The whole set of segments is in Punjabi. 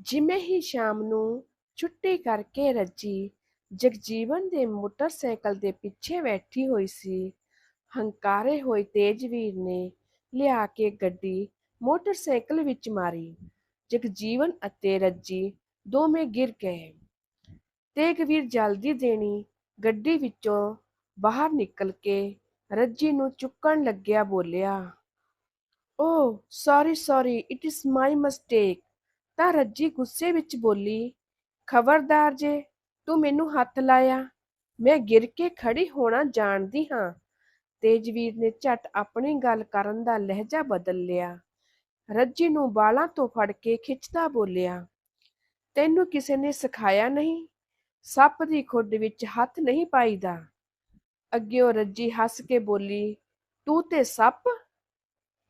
ਜਿਵੇਂ ਹੀ ਸ਼ਾਮ ਨੂੰ ਛੁੱਟੀ ਕਰਕੇ ਰੱਜੀ, ਜਗਜੀਵਨ ਦੇ ਮੋਟਰਸਾਈਕਲ ਦੇ ਪਿੱਛੇ ਬੈਠੀ ਹੋਈ ਸੀ। ਹੰਕਾਰੇ ਹੋਏ ਤੇਜਵੀਰ ਨੇ ਲਿਆ ਕੇ ਗੱਡੀ ਮੋਟਰਸਾਈਕਲ ਵਿੱਚ ਮਾਰੀ। ਜਗਜੀਵਨ ਅਤੇ ਰੱਜੀ ਦੋਵੇਂ ਗਿਰ ਗਏ। ਤੇਗਵੀਰ ਜਲਦੀ ਦੇਣੀ ਗੱਡੀ ਵਿੱਚੋਂ ਬਾਹਰ ਨਿਕਲ ਕੇ ਰੱਜੀ ਨੂੰ ਚੁੱਕਣ ਲੱਗਿਆ ਬੋਲਿਆ ਓ sorry sorry it is my mistake ਤਾਂ ਰੱਜੀ ਗੁੱਸੇ ਵਿੱਚ ਬੋਲੀ, ਖਬਰਦਾਰ ਜੇ, ਤੂੰ ਮੈਨੂੰ ਹੱਥ ਲਾਇਆ। ਮੈਂ ਗਿਰ ਕੇ ਖੜੀ ਹੋਣਾ ਜਾਣਦੀ ਹਾਂ। ਤੇਜਵੀਰ ਨੇ ਝਟ ਆਪਣੀ ਗੱਲ ਕਰਨ ਦਾ ਲਹਿਜਾ ਬਦਲ ਲਿਆ। ਰੱਜੀ ਨੂੰ ਬਾਲਾਂ ਤੋਂ ਫੜ ਕੇ ਖਿੱਚਦਾ ਬੋਲਿਆ, ਤੈਨੂੰ ਕਿਸੇ ਨੇ ਸਿਖਾਇਆ ਨਹੀਂ? ਸੱਪ ਦੀ ਖੁੱਡ ਵਿੱਚ ਹੱਥ ਨਹੀਂ ਪਾਈਦਾ। ਅੱਗਿਓ ਰੱਜੀ ਹੱਸ ਕੇ ਬੋਲੀ, ਤੂੰ ਤੇ ਸੱਪ?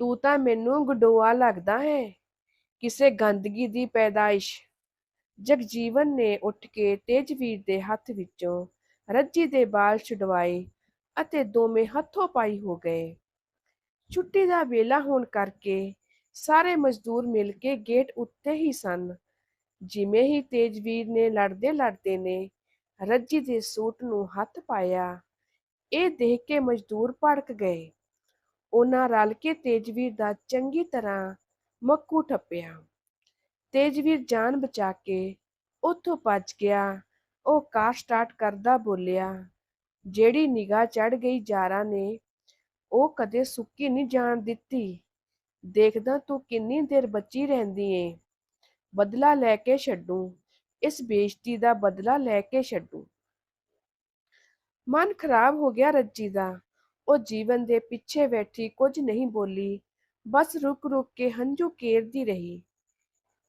ਤੂੰ ਤਾਂ ਮੈਨੂੰ ਗਡੋਆ ਲੱਗਦਾ ਹੈ। ਕਿਸੇ ਗੰਦਗੀ ਦੀ ਪੈਦਾਇਸ਼। ਜਗਜੀਵਨ ਨੇ ਉੱਠ ਕੇ ਤੇਜਵੀਰ ਦੇ ਹੱਥ ਵਿੱਚੋਂ ਰੱਜੀ ਦੇ ਵਾਲ ਛੁਡਵਾਏ ਅਤੇ ਦੋਵੇਂ ਹੱਥੋਂ ਪਾਈ ਹੋ ਗਏ। ਛੁੱਟੀ ਦਾ ਵੇਲਾ ਹੋਣ ਕਰਕੇ ਸਾਰੇ ਮਜ਼ਦੂਰ ਮਿਲ ਕੇ ਗੇਟ ਉੱਤੇ ਹੀ ਸਨ। ਜਿਵੇਂ ਹੀ ਤੇਜਵੀਰ ਨੇ ਲੜਦੇ ਲੜਦੇ ਨੇ ਰੱਜੀ ਦੇ ਸੂਟ ਨੂੰ ਹੱਥ ਪਾਇਆ, ਇਹ ਦੇਖ ਕੇ ਮਜ਼ਦੂਰ ਭੜਕ ਗਏ। ਉਹਨਾਂ ਰਲ ਕੇ ਤੇਜਵੀਰ ਦਾ ਚੰਗੀ ਤਰ੍ਹਾਂ ਮੱਕੂ ਠੱਪਿਆ। ਤੇਜਵੀਰ ਜਾਨ ਬਚਾ ਕੇ ਉੱਥੋਂ ਭੱਜ ਗਿਆ। ਉਹ ਕਾਰ ਸਟਾਰਟ ਕਰਦਾ ਬੋਲਿਆ, ਜਿਹੜੀ ਨਿਗਾਹ ਚੜ ਗਈ ਜਾਰਾਂ ਨੇ, ਉਹ ਕਦੇ ਸੁੱਕੀ ਨਹੀਂ ਜਾਣ ਦਿੱਤੀ। ਦੇਖਦਾ ਤੂੰ ਕਿੰਨੀ ਦੇਰ ਬਚੀ ਰਹਿੰਦੀ ਏ। ਬਦਲਾ ਲੈ ਕੇ ਛੱਡੂ। ਇਸ ਬੇਇੱਜ਼ਤੀ ਦਾ ਬਦਲਾ ਲੈ ਕੇ ਛੱਡੂ। ਮਨ ਖਰਾਬ ਹੋ ਗਿਆ ਰੱਜੀ ਦਾ। ਉਹ ਜੀਵਨ ਦੇ ਪਿੱਛੇ ਬੈਠੀ ਕੁਝ ਨਹੀਂ ਬੋਲੀ। ਬਸ ਰੁਕ ਰੁਕ ਕੇ ਹੰਝੂ ਕੇਰਦੀ ਰਹੀ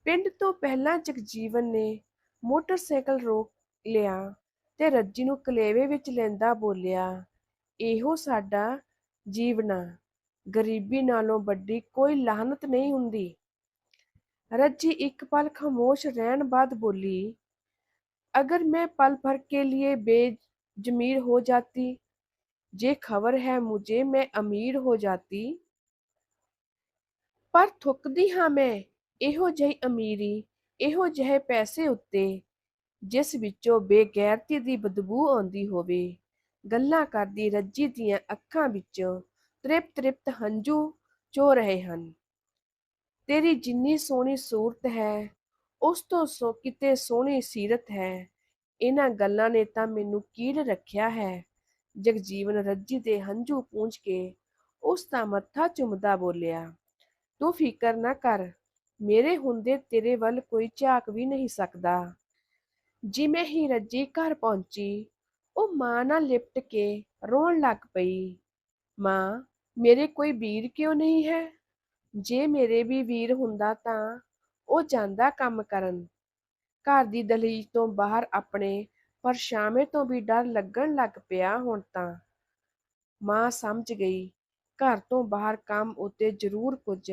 ਪਿੰਡ ਤੋਂ ਪਹਿਲਾਂ ਜਗਜੀਵਨ ਨੇ ਮੋਟਰਸਾਈਕਲ ਰੋਕ ਲਿਆ ਤੇ ਰੱਜੀ ਨੂੰ ਕਲੇਵੇ ਵਿੱਚ ਲੈਂਦਾ ਬੋਲਿਆ ਇਹੋ ਸਾਡਾ ਜੀਵਨਾ ਗਰੀਬੀ ਨਾਲੋਂ ਵੱਡੀ ਕੋਈ ਲਾਹਨਤ ਨਹੀਂ ਹੁੰਦੀ ਰੱਜੀ ਇੱਕ ਪਲ ਖਾਮੋਸ਼ ਰਹਿਣ ਬਾਅਦ ਬੋਲੀ अगर मैं पल भर के लिए बेजमीर हो जाती जे खबर है मुझे मैं अमीर हो जाती ਪਰ ਥੁੱਕਦੀ ਹਾਂ ਮੈਂ, ਇਹੋ ਜਿਹੀ ਅਮੀਰੀ, ਇਹੋ ਜਿਹੇ ਪੈਸੇ ਉੱਤੇ, ਜਿਸ ਵਿੱਚੋਂ ਬੇਗੈਰਤੀ ਦੀ ਬਦਬੂ ਆਉਂਦੀ ਹੋਵੇ। ਗੱਲਾਂ ਕਰਦੀ ਰੱਜੀ ਦੀਆਂ ਅੱਖਾਂ ਵਿੱਚੋਂ ਤ੍ਰਿਪਤ ਤ੍ਰਿਪਤ ਹੰਝੂ ਚੋ ਰਹੇ ਹਨ। ਤੇਰੀ ਜਿੰਨੀ ਸੋਹਣੀ ਸੂਰਤ ਹੈ, ਉਸ ਤੋਂ ਸੋ ਕਿਤੇ ਸੋਹਣੀ ਸੀਰਤ ਹੈ। ਇਹਨਾਂ ਗੱਲਾਂ ਨੇ ਤਾਂ ਮੈਨੂੰ ਕੀਲ ਰੱਖਿਆ ਹੈ। ਜਗਜੀਵਨ ਰੱਜੀ ਦੇ ਹੰਝੂ ਪੂੰਝ ਕੇ ਉਸ ਦਾ ਮੱਥਾ ਚੁੰਮਦਾ ਬੋਲਿਆ। ਤੂੰ ਫਿਕਰ ਨਾ ਕਰ, ਮੇਰੇ ਹੁੰਦੇ ਤੇਰੇ ਵੱਲ ਕੋਈ ਝਾਕ ਵੀ ਨਹੀਂ ਸਕਦਾ। ਜਿਵੇਂ ਹੀ ਰੱਜੀ ਘਰ ਪਹੁੰਚੀ, ਉਹ ਮਾਂ ਨਾਲ ਲਿਪਟ ਕੇ ਰੋਣ ਲੱਗ ਪਈ। ਮਾਂ, ਮੇਰੇ ਕੋਈ ਵੀਰ ਕਿਉਂ ਨਹੀਂ ਹੈ? ਜੇ ਮੇਰੇ ਵੀ ਵੀਰ ਹੁੰਦਾ ਤਾਂ ਉਹ ਜਾਂਦਾ ਕੰਮ ਕਰਨ। ਘਰ ਦੀ ਦਹਲੀਜ਼ ਤੋਂ ਬਾਹਰ ਆਪਣੇ ਪਰਛਾਵੇਂ ਤੋਂ ਵੀ ਡਰ ਲੱਗਣ ਲੱਗ ਪਿਆ ਹੁਣ ਤਾਂ। ਮਾਂ ਸਮਝ ਗਈ। ਘਰ ਤੋਂ ਬਾਹਰ ਕੰਮ ਉੱਤੇ ਜ਼ਰੂਰ ਕੁਝ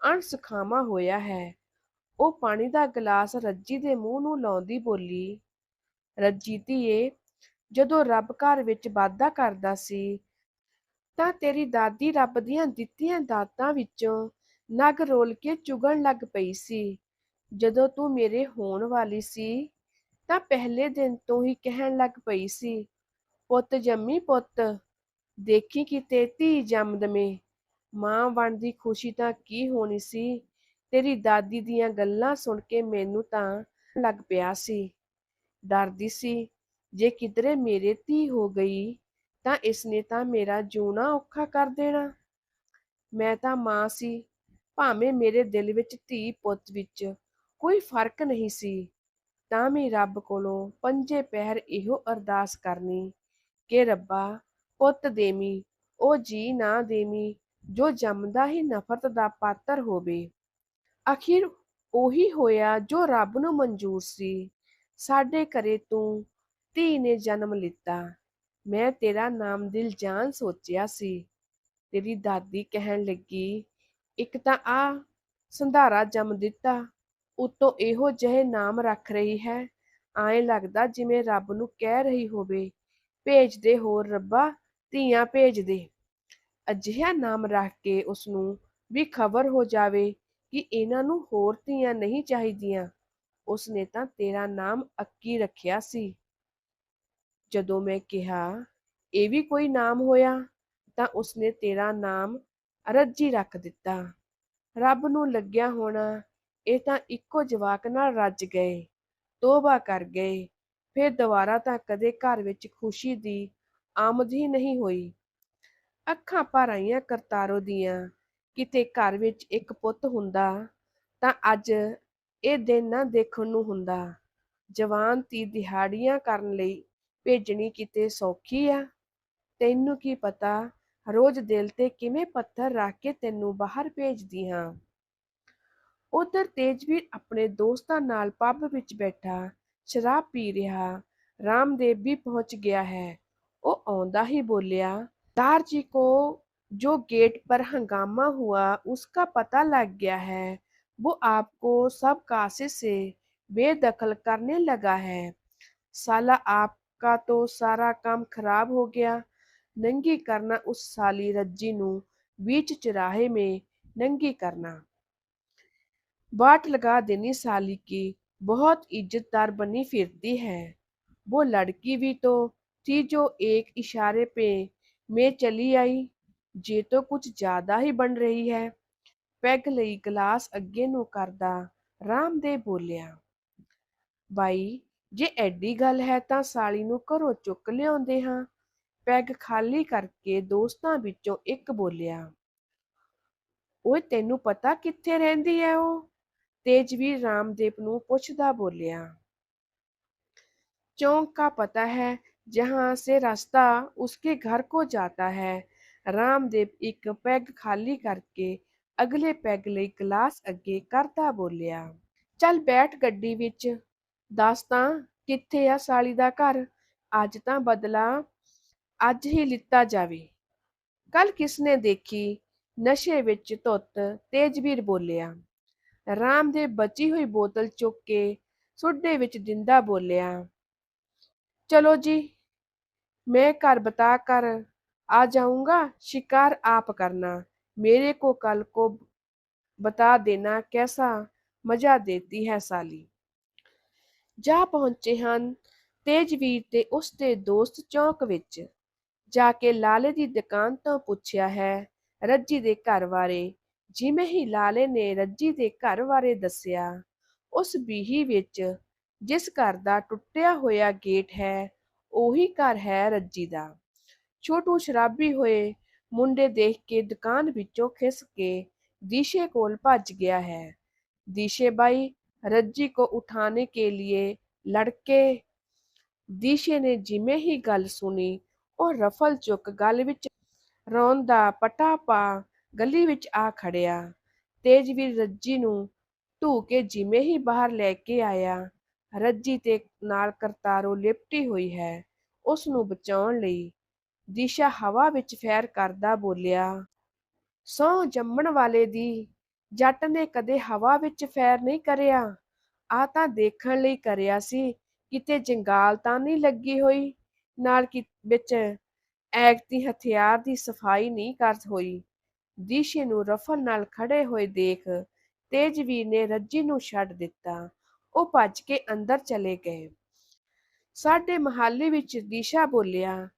ਅਣਸੁਖਾਵਾਂ ਹੋਇਆ ਹੈ। ਉਹ ਪਾਣੀ ਦਾ ਗਲਾਸ ਰੱਜੀ ਦੇ ਮੂੰਹ ਨੂੰ ਲਾਉਂਦੀ ਬੋਲੀ, ਰੱਜੀ ਧੀਏ, ਜਦੋਂ ਰੱਬ ਘਰ ਵਿੱਚ ਵਾਧਾ ਕਰਦਾ ਸੀ, ਤਾਂ ਤੇਰੀ ਦਾਦੀ ਰੱਬ ਦੀਆਂ ਦਿੱਤੀਆਂ ਦਾਤਾਂ ਵਿੱਚੋਂ ਨਗ ਰੋਲ ਕੇ ਚੁਗਣ ਲੱਗ ਪਈ ਸੀ। ਜਦੋਂ ਤੂੰ ਮੇਰੇ ਹੋਣ ਵਾਲੀ ਸੀ, ਤਾਂ ਪਹਿਲੇ ਦਿਨ ਤੋਂ ਹੀ ਕਹਿਣ ਲੱਗ ਪਈ ਸੀ, ਪੁੱਤ ਜੰਮੀ ਪੁੱਤ ਦੇਖੀ ਕਿਤੇ ਧੀ ਜੰਮ ਦਵੇਂ ਮਾਂ ਬਣ ਦੀ ਖੁਸ਼ੀ ਤਾਂ ਕੀ ਹੋਣੀ ਸੀ? ਤੇਰੀ ਦਾਦੀ ਦੀਆਂ ਗੱਲਾਂ ਸੁਣ ਕੇ ਮੈਨੂੰ ਤਾਂ ਲੱਗ ਪਿਆ ਸੀ। ਡਰਦੀ ਸੀ, ਜੇ ਕਿਧਰੇ ਮੇਰੇ ਧੀ ਹੋ ਗਈ, ਤਾਂ ਇਸਨੇ ਤਾਂ ਮੇਰਾ ਜਿਉਣਾ ਔਖਾ ਕਰ ਦੇਣਾ। ਮੈਂ ਤਾਂ ਮਾਂ ਸੀ, ਭਾਵੇਂ ਮੇਰੇ ਦਿਲ ਵਿੱਚ ਧੀ ਪੁੱਤ ਵਿੱਚ ਕੋਈ ਫ਼ਰਕ ਨਹੀਂ ਸੀ, ਤਾਂ ਵੀ ਰੱਬ ਕੋਲੋਂ ਪੰਜੇ ਪਹਿਰ ਇਹੋ ਅਰਦਾਸ ਕਰਨੀ ਕਿ ਰੱਬਾ ਪੁੱਤ ਦੇਮੀ ਉਹ ਜੀ ਨਾ ਦੇਮੀ ਜੋ ਜੰਮਦਾ ਹੀ ਨਫ਼ਰਤ ਦਾ ਪਾਤਰ ਹੋਵੇ। ਆਖਿਰ ਉਹੀ ਹੋਇਆ ਜੋ ਰੱਬ ਨੂੰ ਮਨਜ਼ੂਰ ਸੀ। ਸਾਡੇ ਘਰੇ ਤੂੰ ਧੀ ਨੇ ਜਨਮ ਲਿੱਤਾ। ਮੈਂ ਤੇਰਾ ਨਾਮ ਦਿਲ ਸੋਚਿਆ ਸੀ। ਤੇਰੀ ਦਾਦੀ ਕਹਿਣ ਲੱਗੀ, ਇੱਕ ਤਾਂ ਆ, ਸੰਧਾਰਾ ਜੰਮ ਦਿੱਤਾ। ਉਤੋਂ ਇਹੋ ਜਿਹੇ ਨਾਮ ਰੱਖ ਰਹੀ ਹੈ। ਆਏ ਲੱਗਦਾ ਜਿਵੇਂ ਰੱਬ ਨੂੰ ਕਹਿ ਰਹੀ ਹੋਵੇ। ਭੇਜ ਦੇ ਹੋਰ, ਰੱਬਾ ਧੀਆਂ ਭੇਜ ਦੇ। ਅਜਿਹਾ ਨਾਮ ਰੱਖ ਕੇ ਉਸ ਨੂੰ ਵੀ ਖਬਰ ਹੋ ਜਾਵੇ ਕਿ ਇਹਨਾਂ ਨੂੰ ਹੋਰ ਧੀਆਂ ਨਹੀਂ ਚਾਹੀਦੀਆਂ। ਉਸਨੇ ਤਾਂ ਤੇਰਾ ਨਾਮ ਅੱਕੀ ਰੱਖਿਆ ਸੀ। ਜਦੋਂ ਮੈਂ ਕਿਹਾ, ਇਹ ਵੀ ਕੋਈ ਨਾਮ ਹੋਇਆ? ਤਾਂ ਉਸਨੇ ਤੇਰਾ ਨਾਮ ਰੱਜੀ ਰੱਖ ਦਿੱਤਾ। ਰੱਬ ਨੂੰ ਲੱਗਿਆ ਹੋਣਾ, ਇਹ ਤਾਂ ਇੱਕੋ ਜਵਾਕ ਨਾਲ ਰੱਜ ਗਏ, ਤੋਬਾ ਕਰ ਗਏ, ਫਿਰ ਦੁਬਾਰਾ ਤਾਂ ਕਦੇ ਘਰ ਵਿੱਚ ਖੁਸ਼ੀ ਦੀ ਆਮਦ ਹੀ ਨਹੀਂ ਹੋਈ। ਅੱਖਾਂ ਭਰ ਆਈਆਂ ਕਰਤਾਰੋ ਦੀਆਂ। ਕਿਤੇ ਘਰ ਵਿੱਚ ਇੱਕ ਪੁੱਤ ਹੁੰਦਾ, ਤਾਂ ਅੱਜ ਇਹ ਦਿਨ ਨਾ ਦੇਖਣ ਨੂੰ ਹੁੰਦਾ। ਜਵਾਨ ਧੀ ਦਿਹਾੜੀਆਂ ਕਰਨ ਲਈ ਭੇਜਣੀ ਕਿਤੇ ਸੌਖੀ ਆ। ਤੈਨੂੰ ਕੀ ਪਤਾ, ਰੋਜ਼ ਦਿਲ ਤੇ ਕਿਵੇਂ ਪੱਥਰ ਰੱਖ ਕੇ ਤੈਨੂੰ ਬਾਹਰ ਭੇਜਦੀ ਹਾਂ। ਉਧਰ ਤੇਜਵੀਰ ਆਪਣੇ ਦੋਸਤਾਂ ਨਾਲ ਪੱਬ ਵਿੱਚ ਬੈਠਾ, ਸ਼ਰਾਬ ਪੀ ਰਿਹਾ, ਰਾਮਦੇਵ ਵੀ ਪਹੁੰਚ ਗਿਆ ਹੈ। ਉਹ ਆਉਂਦਾ ਹੀ ਬੋਲਿਆ दार जी को जो गेट पर हंगामा हुआ उसका पता लग गया है वो आपको सब कासे से बेदखल करने लगा है साला आपका तो सारा काम खराब हो गया नंगी करना उस साली रज्जी ਨੂੰ बीच चौराहे में नंगी करना बाट लगा देनी साली की बहुत इज्जतदार बनी फिरती है वो लड़की भी तो थी जो एक इशारे पे में चली आई ਜੇ ਤਾਂ ਕੁਝ ਜ਼ਿਆਦਾ ਹੀ ਬਣ ਰਹੀ ਹੈ ਪੈਗ ਲਈ ਗਲਾਸ ਅੱਗੇ ਨੂੰ ਕਰਦਾ ਰਾਮਦੇਵ ਬੋਲਿਆ ਬਾਈ ਜੇ ਐਡੀ ਗੱਲ ਹੈ ਤਾਂ ਸਾਲੀ ਨੂੰ ਘਰੋਂ ਚੁੱਕ ਲਿਆਉਂਦੇ ਹਾਂ ਪੈਗ ਖਾਲੀ ਕਰਕੇ ਦੋਸਤਾਂ ਵਿੱਚੋਂ ਇੱਕ ਬੋਲਿਆ ਓਏ ਤੈਨੂੰ ਪਤਾ ਕਿੱਥੇ ਰਹਿੰਦੀ ਹੈ ਉਹ ਤੇਜਵੀਰ ਰਾਮਦੇਵ ਨੂੰ ਪੁੱਛਦਾ ਬੋਲਿਆ चौक का पता है जहाँ से रास्ता उसके घर को जाता है ਰਾਮਦੇਵ ਇੱਕ ਪੈਗ ਖਾਲੀ ਕਰਕੇ ਅਗਲੇ ਪੈਗ ਲਈ ਗਲਾਸ ਅੱਗੇ ਕਰਦਾ ਬੋਲਿਆ ਚੱਲ ਬੈਠ ਗੱਡੀ ਵਿੱਚ ਦੱਸ ਤਾਂ ਕਿੱਥੇ ਆ ਸਾਲੀ ਦਾ ਘਰ ਅੱਜ ਤਾਂ ਬਦਲਾ ਅੱਜ ਹੀ ਲਿੱਤਾ ਜਾਵੇ ਕੱਲ ਕਿਸਨੇ ਦੇਖੀ ਨਸ਼ੇ ਵਿੱਚ ਧੁੱਤ ਤੇਜਵੀਰ ਬੋਲਿਆ ਰਾਮਦੇਵ ਬਚੀ ਹੋਈ ਬੋਤਲ ਚੁੱਕ ਕੇ ਸੁੱਡੇ ਵਿੱਚ ਦਿੰਦਾ ਬੋਲਿਆ चलो जी मैं घर बता कर आ जाऊंगा शिकार आप करना मेरे को कल को बता देना कैसा मजा देती है साली ਜਾ ਪਹੁੰਚੇ ਹਨ ਤੇਜਵੀਰ ਤੇ ਉਸ ਦੇ ਦੋਸਤ ਚੌਂਕ ਵਿੱਚ ਜਾ ਕੇ ਲਾਲੇ ਦੀ ਦੁਕਾਨ ਤੋਂ ਪੁੱਛਿਆ ਹੈ ਰੱਜੀ ਦੇ ਘਰ ਬਾਰੇ ਜਿਵੇਂ ਹੀ ਲਾਲੇ ਨੇ ਰੱਜੀ ਦੇ ਘਰ ਬਾਰੇ ਦੱਸਿਆ ਉਸ ਬੀਹੀ ਵਿੱਚ ਜਿਸ ਘਰ ਦਾ ਟੁੱਟਿਆ ਹੋਇਆ ਗੇਟ ਹੈ ਉਹੀ ਘਰ ਹੈ ਰੱਜੀ ਦਾ ਛੋਟੂ ਸ਼ਰਾਬੀ ਹੋਏ ਮੁੰਡੇ ਦੇਖ ਕੇ ਦੁਕਾਨ ਵਿੱਚੋਂ ਖਿਸ ਕੇ ਦੀਸ਼ੇ ਕੋਲ ਭੱਜ ਗਿਆ ਹੈ ਦੀਸ਼ੇ ਬਾਈ ਰੱਜੀ को उठाने के लिए लड़के ਦੀਸ਼ੇ ਨੇ ਜਿਵੇਂ ਹੀ ਗੱਲ ਸੁਣੀ ਉਹ ਰਫਲ ਚੁੱਕ ਗਲ ਵਿੱਚ ਰੌਣ ਦਾ ਪਟਾ ਪਾ ਗਲੀ ਵਿੱਚ ਆ ਖੜਿਆ ਤੇਜਵੀਰ ਰੱਜੀ ਨੂੰ ਢੂ ਕੇ ਜਿਵੇਂ ਹੀ ਬਾਹਰ ਲੈ ਕੇ ਆਇਆ ਰੱਜੀ ਤੇ ਨਾਲ ਕਰਤਾਰੋ ਲਿਪਟੀ ਹੋਈ ਹੈ। ਉਸ ਨੂੰ ਬਚਾਉਣ ਲਈ ਦਿਸ਼ਾ ਹਵਾ ਵਿੱਚ ਫੈਰ ਕਰਦਾ ਬੋਲਿਆ ਸੌ ਜੰਮਣ ਵਾਲੇ ਦੀ, ਜੱਟ ਨੇ ਕਦੇ ਹਵਾ ਵਿੱਚ ਫੈਰ ਨਹੀਂ ਕਰਿਆ। ਆ ਤਾਂ ਦੇਖਣ ਲਈ ਕਰਿਆ ਸੀ, ਕਿਤੇ ਜੰਗਾਲ ਤਾਂ ਨਹੀਂ ਲੱਗੀ ਹੋਈ। ਨਾਲ ਕਿ ਵਿੱਚ ਐਗਤੀ ਹਥਿਆਰ ਦੀ ਸਫ਼ਾਈ ਨਹੀਂ ਕਰ ਹੋਈ। ਦਿਸ਼ੇ ਨੂੰ ਰਫਲ ਨਾਲ ਖੜੇ ਹੋਏ ਦੇਖ ਤੇਜਵੀਰ ਨੇ ਰੱਜੀ ਨੂੰ ਛੱਡ ਦਿੱਤਾ। ਉਹ ਭੱਜ ਕੇ ਅੰਦਰ ਚਲੇ ਗਏ। ਸਾਡੇ ਮਹਾਲੀ ਵਿੱਚ ਦਿਸ਼ਾ ਬੋਲਿਆ,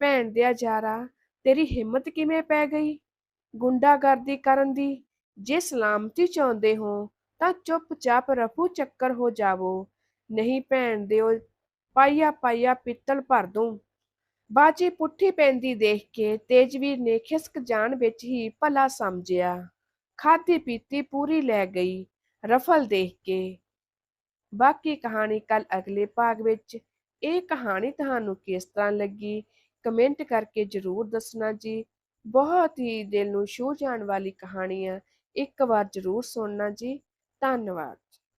ਭੈਣ ਦਿਆ ਜਾਰਾ, ਤੇਰੀ ਹਿੰਮਤ ਕਿਵੇਂ ਪੈ ਗਈ? ਗੁੰਡਾਗਰਦੀ ਕਰਨ ਦੀ, ਜੇ ਸਲਾਮਤੀ ਚਾਹੁੰਦੇ ਹੋ, ਤਾਂ ਚੁੱਪਚਾਪ ਰਫੂ ਚੱਕਰ ਹੋ ਜਾਵੋ, ਨਹੀਂ ਭੈਣ ਦਿਓ ਪਾਈਆ ਪਾਈਆ ਪਿੱਤਲ ਭਰ ਦੂੰ। ਬਾਜੀ ਪੁੱਠੀ ਪੈਂਦੀ ਦੇਖ ਕੇ ਤੇਜਵੀਰ ਨੇ ਖਿਸਕ ਜਾਣ ਵਿੱਚ ਹੀ ਭਲਾ ਸਮਝਿਆ। ਖਾਧੀ ਪੀਤੀ ਪੂਰੀ ਲੈ ਗਈ, ਰਫਲ ਦੇਖ ਕੇ। ਬਾਕੀ ਕਹਾਣੀ ਕੱਲ ਅਗਲੇ ਭਾਗ ਵਿੱਚ। ਇਹ ਕਹਾਣੀ ਤੁਹਾਨੂੰ ਕਿਸ ਤਰ੍ਹਾਂ ਲੱਗੀ? ਕਮੈਂਟ ਕਰਕੇ ਜਰੂਰ ਦੱਸਣਾ ਜੀ। ਬਹੁਤ ਹੀ ਦਿਲ ਨੂੰ ਛੂਹ ਜਾਣ ਵਾਲੀ ਕਹਾਣੀ ਆ। ਇੱਕ ਵਾਰ ਜਰੂਰ ਸੁਣਨਾ ਜੀ। ਧੰਨਵਾਦ।